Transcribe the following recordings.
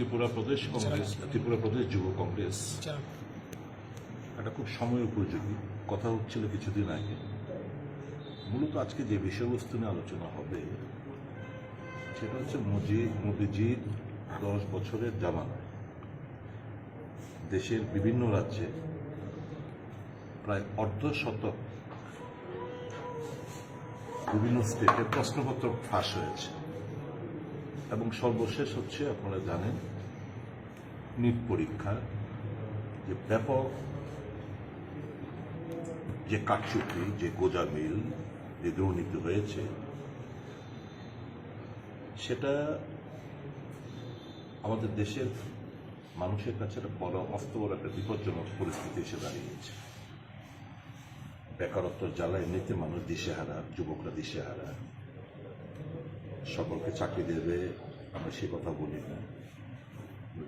ত্রিপুরা প্রদেশ কংগ্রেস ত্রিপুরা প্রদেশ যুব কংগ্রেস। একটা খুব সময় উপযোগী কথা হচ্ছিল কিছুদিন আগে। মূলত আজকে যে বিষয়বস্তু নিয়ে আলোচনা হবে সেটা হচ্ছে মোদি মোদিজির দশ বছরের জামানায় দেশের বিভিন্ন রাজ্যে প্রায় অর্ধ শতক বিভিন্ন স্টেটে প্রশ্নপত্র ফাঁস হয়েছে। এবং সর্বশেষ হচ্ছে, আপনারা জানেন, নিট পরীক্ষা যে ব্যাপক যে কারচুপি যে গোজামিল যে দুর্নীতি হয়েছে, সেটা আমাদের দেশের মানুষের কাছে একটা বড় অস্ত বড় একটা বিপজ্জনক পরিস্থিতি এসে দাঁড়িয়েছে। বেকারত্ব জ্বালা এমনিতে মানুষ দিশেহারা, যুবকরা দিশেহারা। সকলকে চাকরি দেবে, আমরা সে কথা বলি না।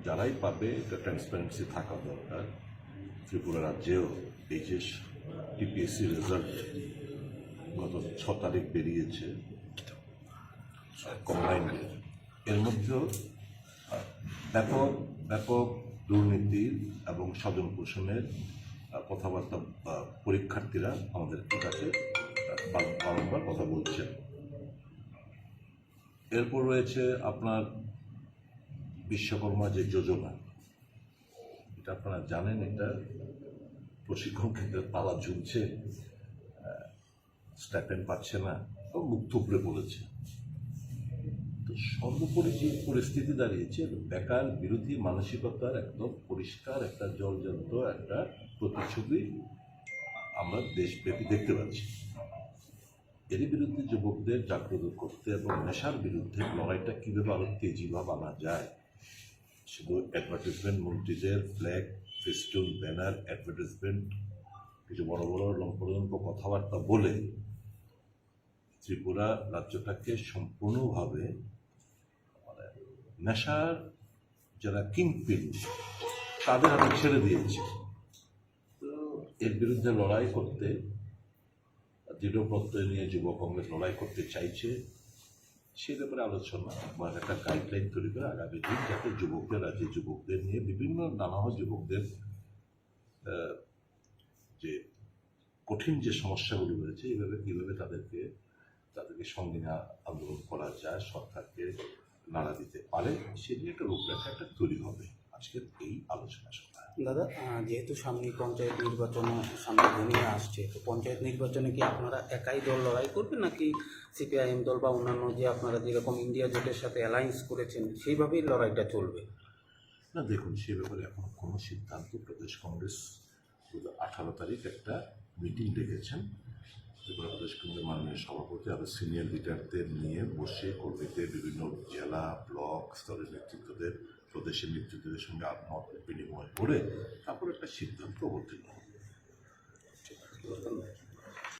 যারাই পাবে এটা ট্রান্সপারেন্সি থাকা দরকার। ত্রিপুরা রাজ্যেও এই যে টিপিএসসি রেজাল্ট গত ছ তারিখ বেরিয়েছে কম্বাইন্ডের এর। মধ্যেও ব্যাপক ব্যাপক দুর্নীতির এবং স্বজন পোষণের কথাবার্তা পরীক্ষার্থীরা আমাদের কাছে বারংবার কথা বলছেন। এরপর রয়েছে আপনার বিশ্বকর্মা যে যোজনা। এটা আপনারা জানেন, এটা প্রশিক্ষণ কেন্দ্রে তালা ঝুলছে স্টাইপেন পাচ্ছে না মুখ থুবড়ে পড়েছে। তো সর্বোপরি যে পরিস্থিতি দাঁড়িয়েছে, বেকার, বিরোধী, মানসিকতার একদম পরিষ্কার একটা জলজন্ত একটা প্রতিচ্ছবি আমরা দেশব্যাপী দেখতে পাচ্ছি। এর বিরুদ্ধে যুবকদের জাগ্রত করতে এবং নেশার বিরুদ্ধে লড়াইটা কীভাবে আরও তেজিভাবে আনা যায়, শুধু অ্যাডভার্টাইজমেন্ট মন্ত্রীদের ফ্ল্যাগ ফেস্টুন ব্যানার অ্যাডভার্টাইজমেন্ট কিছু বড় বড় লম্পলম্প কথাবার্তা বলে ত্রিপুরা রাজ্যটাকে সম্পূর্ণভাবে মানে নেশার যারা কিংপিন, তাদের হাতে ছেড়ে দিয়েছে। তো এর বিরুদ্ধে লড়াই করতে দৃঢ় প্রত্যয় নিয়ে যুব কংগ্রেস লড়াই করতে চাইছে, সে ব্যাপারে আলোচনা বা একটা গাইডলাইন তৈরি করে আগামী দিন যাতে যুবকদের রাজ্যে যুবকদের নিয়ে বিভিন্ন নানা যুবকদের যে কঠিন যে সমস্যাগুলি রয়েছে এইভাবে কীভাবে তাদেরকে তাদেরকে সঙ্গে আন্দোলন করা যায়, সরকারকে নাড়া দিতে পারে, সে নিয়ে একটা রূপরেখা একটা তৈরি হবে। আজকের এই আলোচনা দাদা যেহেতু সামনে পঞ্চায়েত নির্বাচন সামনে ঘনিয়ে আসছে, তো পঞ্চায়েত নির্বাচনে কি আপনারা একাই দল লড়াই করবেন নাকি সিপিআইএম দল বা অন্যান্য যে আপনারা যেরকম ইন্ডিয়া জোটের সাথে অ্যালায়েন্স করেছেন, সেইভাবেই লড়াইটা চলবে? না, দেখুন, সে ব্যাপারে এখনও কোনো সিদ্ধান্ত প্রদেশ কংগ্রেস আঠারো তারিখ একটা মিটিং ডেকেছেন, ত্রিপুরা প্রদেশ কংগ্রেস মাননীয় সভাপতি আরও সিনিয়র লিডারদের নিয়ে বসে কর্মীদের, বিভিন্ন জেলা, ব্লক স্তরের নেতৃত্বদের প্রদেশের নেতৃত্বদের সঙ্গে মত বিনিময় করে তারপর একটা সিদ্ধান্ত অবতীর্ণ হবে